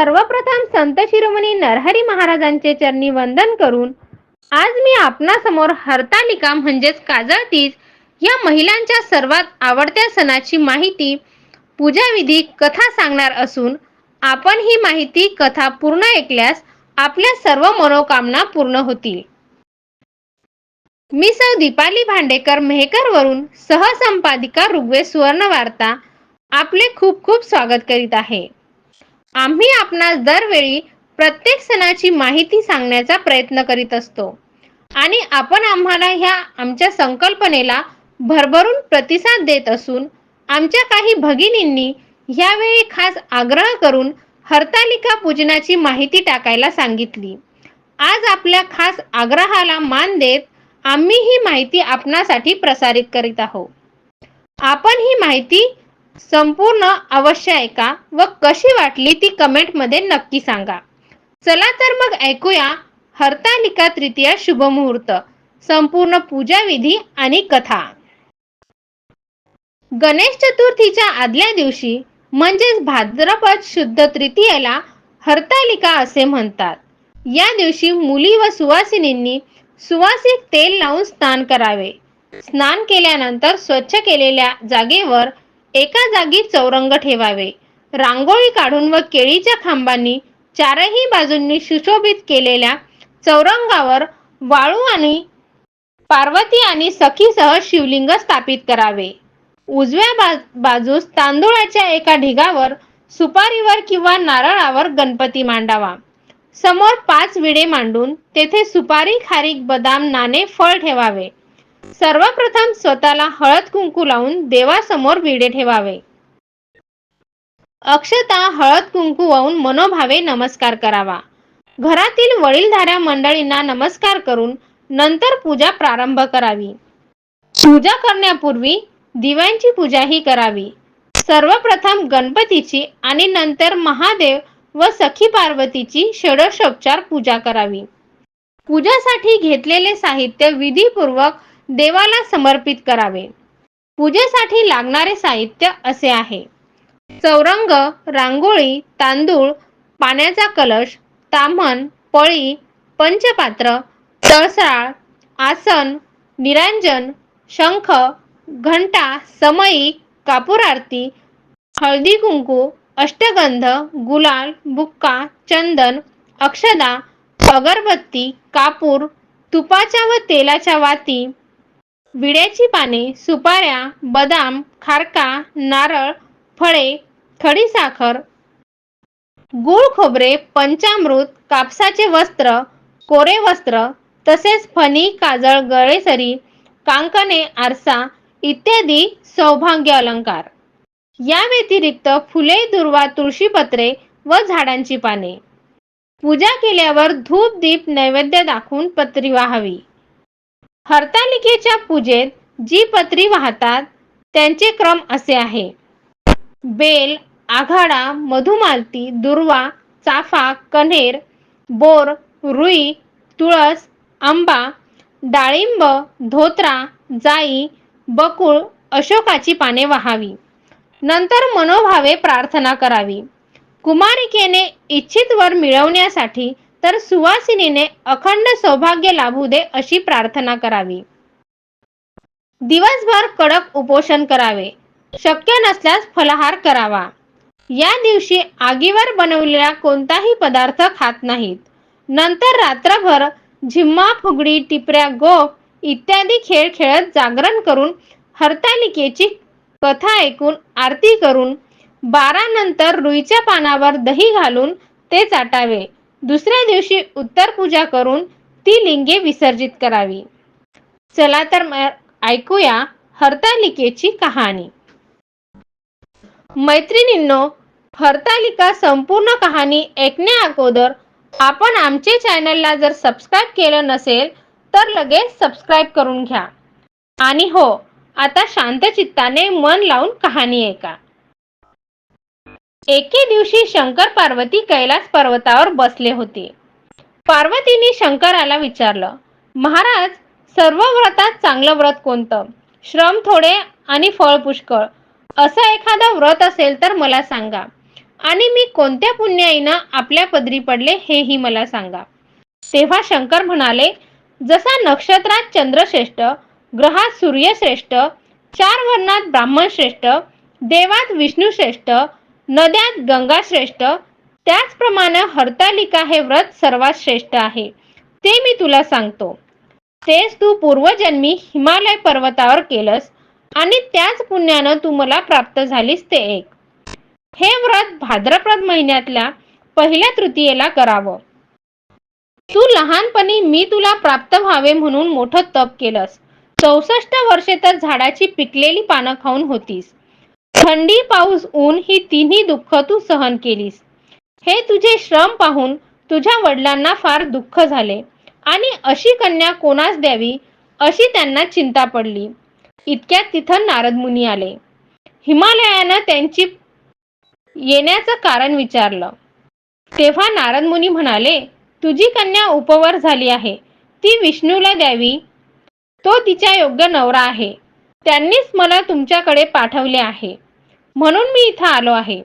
सर्वप्रथम संत शिरोमणी नरहरी महाराजांचे चरणी वंदन करून आज मी आपणासमोर हरतालिका म्हणजेच काजळतीज या महिलांच्या सर्वात आवडत्या सणाची माहिती पूजाविधी कथा सांगणार असून आपण ही माहिती कथा पूर्ण ऐकल्यास आपल्या सर्व मनोकामना पूर्ण होतील. मी सौ दीपाली भांडेकर मेहकर वरून सहसंपादिका ऋग्वेद सुवर्ण वार्ता आपले खूप खूप स्वागत करीत आहे. आम्ही आपणास दरवेळी प्रत्येक सणाची माहिती सांगण्याचा प्रयत्न करीत असतो. आणि आपण आम्हाला ह्या आमच्या संकल्पनेला भरभरून प्रतिसाद देत असून आमच्या काही भगिनींनी ह्यावेळी खास आग्रह करून हरतालिका पूजनाची माहिती टाकायला सांगितली. आज आपल्या खास आग्रहाला मान देत आम्ही ही माहिती आपणासाठी प्रसारित करीत आहोत. आपण ही माहिती संपूर्ण अवश्य ऐका व कशी वाटली ती कमेंटमध्ये नक्की सांगा. चला तर मग ऐकूया हरतालिका तृतीया शुभमुहूर्त संपूर्ण पूजाविधी आणि कथा. गणेश चतुर्थीच्या आदल्या दिवशी म्हणजेच भाद्रपद शुद्ध तृतीयेला हरतालिका असे म्हणतात. या दिवशी मुली व सुवासिनींनी सुवासिक तेल लावून स्नान करावे. स्नान केल्यानंतर स्वच्छ केलेल्या जागेवर एका जागी चौरंग ठेवावे. रांगोळी काढून व केळीच्या खांबांनी चारही बाजूंनी सुशोभित केलेल्या चौरंगावर वाळू आणि पार्वती आणि सखीसह शिवलिंग स्थापित करावे. उजव्या बाजूस तांदूळाच्या एका ढिगावर सुपारीवर किंवा नारळावर गणपती मांडावा. समोर पाच विडे मांडून तेथे सुपारी खारीक बदाम नाणे फळ ठेवावे. सर्वप्रथम स्वतःला हळद कुंकू लावून देवासमोर विडे ठेवावे. अक्षता हळद कुंकू वाहून मनोभावे नमस्कार करावा. घरातील वडीलधाऱ्या मंडळींना नमस्कार करून नंतर पूजा प्रारंभ करावी. पूजा करण्यापूर्वी दिव्यांची पूजाही करावी. सर्वप्रथम गणपतीची आणि नंतर महादेव व सखी पार्वतीची षडशोपचार पूजा करावी. पूजासाठी घेतलेले साहित्य विधीपूर्वक देवाला समर्पित करावे. पूजेसाठी लागणारे साहित्य असे आहे. चौरंग रांगोळी तांदूळ पाण्याचा कलश ताम्हण पळी पंचपात्र तळसाळ आसन निरांजन शंख घंटा समई कापूर आरती हळदी कुंकू अष्टगंध गुलाल बुक्का चंदन अक्षदा अगरबत्ती कापूर तुपाच्या व तेलाच्या वाती विड्याची पाने सुपाऱ्या बदाम खारका नारळ फळे खडीसाखर गूळ खोबरे पंचामृत कापसाचे वस्त्र कोरे वस्त्र तसेच फणी काजळ गळेसरी कांकणे आरसा इत्यादी सौभाग्य अलंकार. या व्यतिरिक्त फुले दुर्वा तुळशीपत्रे व झाडांची पाने. पूजा केल्यावर धूप दीप नैवेद्य दाखवून पत्री वाहावी. हरतालिकेच्या पूजेत जी पत्री वाहतात त्यांचे क्रम असे आहे. बेल आघाडा मधुमालती दुर्वा चाफा कन्हेर बोर रुई तुळस आंबा डाळिंब धोत्रा जाई बकुळ अशोकाची पाने वाहावी. नंतर मनोभावे प्रार्थना करावी. कुमारिकेने इच्छित वर मिळवण्यासाठी तर सुवासिनीने अखंड सौभाग्य लाभू दे अशी प्रार्थना करावी. दिवसभर कडक उपोषण करावे. शक्य नसल्यास फलाहार करावा. या दिवशी आगीवर बनवलेला कोणताही पदार्थ खात नाहीत. नंतर रात्रभर झिम्मा फुगडी टिपऱ्या गोफ इत्यादी खेळ खेळत जागरण करून हरतालिकेची कथा ऐकून आरती करून बारा नंतर रुईच्या पानावर दही घालून ते चाटावे. दुसऱ्या दिवशी उत्तर पूजा करून ती लिंगे विसर्जित करावी. चला तर ऐकूया हरतालिकेची कहाणी. मैत्रिणींनो हरतालिका संपूर्ण कहाणी ऐकण्या अगोदर आपण आमचे चॅनलला जर सबस्क्राईब केलं नसेल तर लगेच सबस्क्राईब करून घ्या. आणि हो आता शांत चित्ताने मन लावून कहाणी ऐका. एके दिवशी शंकर पार्वती कैलास पर्वतावर बसले होते. पार्वतीने शंकराला विचारलं महाराज सर्व व्रतात चांगलं व्रत कोणतं? श्रम थोडे आणि फळ पुष्कळ. असं एखादं व्रत असेल तर मला सांगा. आणि मी कोणत्या पुण्याईनं आपल्या पदरी पडले हेही मला सांगा. तेव्हा शंकर म्हणाले जसा नक्षत्रात चंद्रश्रेष्ठ ग्रहात सूर्यश्रेष्ठ चार वर्णात ब्राह्मण श्रेष्ठ देवात विष्णू श्रेष्ठ नद्यात गंगा श्रेष्ठ. त्याचप्रमाणे हरतालिका हे व्रत सर्वात श्रेष्ठ आहे. ते मी तुला सांगतो. तेच तू पूर्वजन्मी हिमालय पर्वतावर केलंस आणि त्याच पुण्यानं तू मला प्राप्त झालीस ते एक. हे व्रत भाद्रपद महिन्यातल्या पहिल्या तृतीयेला करावं. तू लहानपणी मी तुला प्राप्त व्हावे म्हणून मोठं तप केलंस. चौसष्ट वर्षे तर झाडाची पिकलेली पानं खाऊन होतीस. थंडी पाऊस ऊन ही तिन्ही दुःख तू सहन केलीस. हे तुझे श्रम पाहून तुझ्या वडिलांना फार दुःख झाले. आणि अशी कन्या कोणास द्यावी अशी त्यांना चिंता पडली. इतक्यात तिथं नारद मुनी आले. हिमालयानं त्यांची येण्याचं कारण विचारलं. तेव्हा नारद मुनी म्हणाले तुझी कन्या उपवर झाली आहे. ती विष्णूला द्यावी. तो तिच्या योग्य नवरा आहे. त्यांनीच मला तुमच्याकडे पाठवले आहे. म्हणून मी इथं आलो आहे.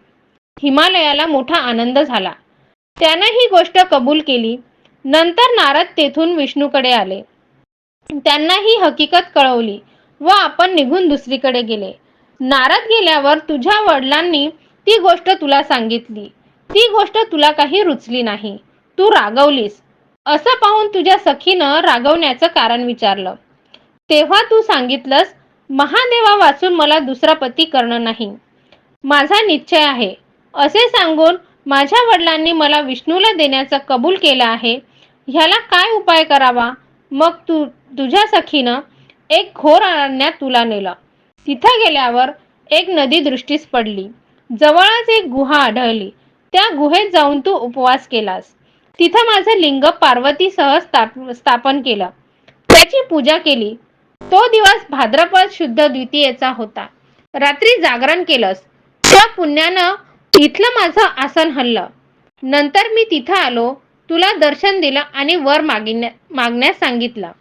हिमालयाला मोठा आनंद झाला. त्यानं ही गोष्ट कबूल केली. नंतर नारद तेथून विष्णूकडे आले. त्यांना ही हकीकत कळवली व आपण निघून दुसरीकडे गेले. नारद गेल्यावर तुझ्या वडिलांनी ती गोष्ट तुला सांगितली. ती गोष्ट तुला काही रुचली नाही. तू रागवलीस. असं पाहून तुझ्या सखीनं रागवण्याचं कारण विचारलं. तेव्हा तू सांगितलंस महादेवा वाचून मला दुसरा पती करणं नाही. माझा निश्चय आहे. असे सांगून माझ्या वडिलांनी मला विष्णूला देण्याचं कबूल केलं आहे. ह्याला काय उपाय करावा? मग तू तुझ्या सखीनं एक घोर अरण्यात तुला नेलं. तिथं गेल्यावर एक नदी दृष्टीस पडली. जवळच एक गुहा आढळली. त्या गुहेत जाऊन तू उपवास केलास. तिथं माझं लिंग पार्वतीसह स्थाप स्थापन केलं. त्याची पूजा केली. तो दिवस भाद्रपद शुद्ध द्वितीयेचा होता. रात्री जागरण केलंस. त्या पुण्यानं इथलं माझं आसन हल्लं. नंतर मी तिथं आलो तुला दर्शन दिलं आणि वर मागिन्या मागण्यास सांगितलं.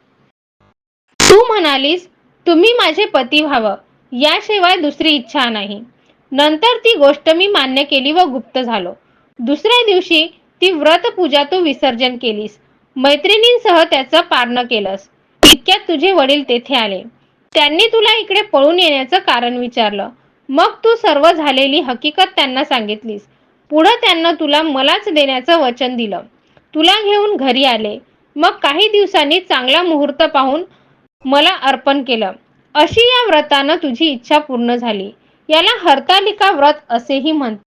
तू म्हणालीस तुम्ही माझे पती व्हावं याशिवाय दुसरी इच्छा नाही. नंतर ती गोष्ट मी मान्य केली व गुप्त झालो. दुसऱ्या दिवशी ती व्रत पूजा तू विसर्जन केलीस. मैत्रिणींसह त्याचं पारणं केलंस. इतक्यात तुझे वडील तेथे आले. त्यांनी तुला इकडे पळून येण्याचं कारण विचारलं. मग तू सर्व झालेली हकीकत त्यांना सांगितलीस. पुढं त्यांना तुला मलाच देण्याचं वचन दिलं. तुला घेऊन घरी आले. मग काही दिवसांनी चांगला मुहूर्त पाहून मला अर्पण केलं. अशी या व्रतानं तुझी इच्छा पूर्ण झाली. याला हरतालिका व्रत असेही म्हणतात.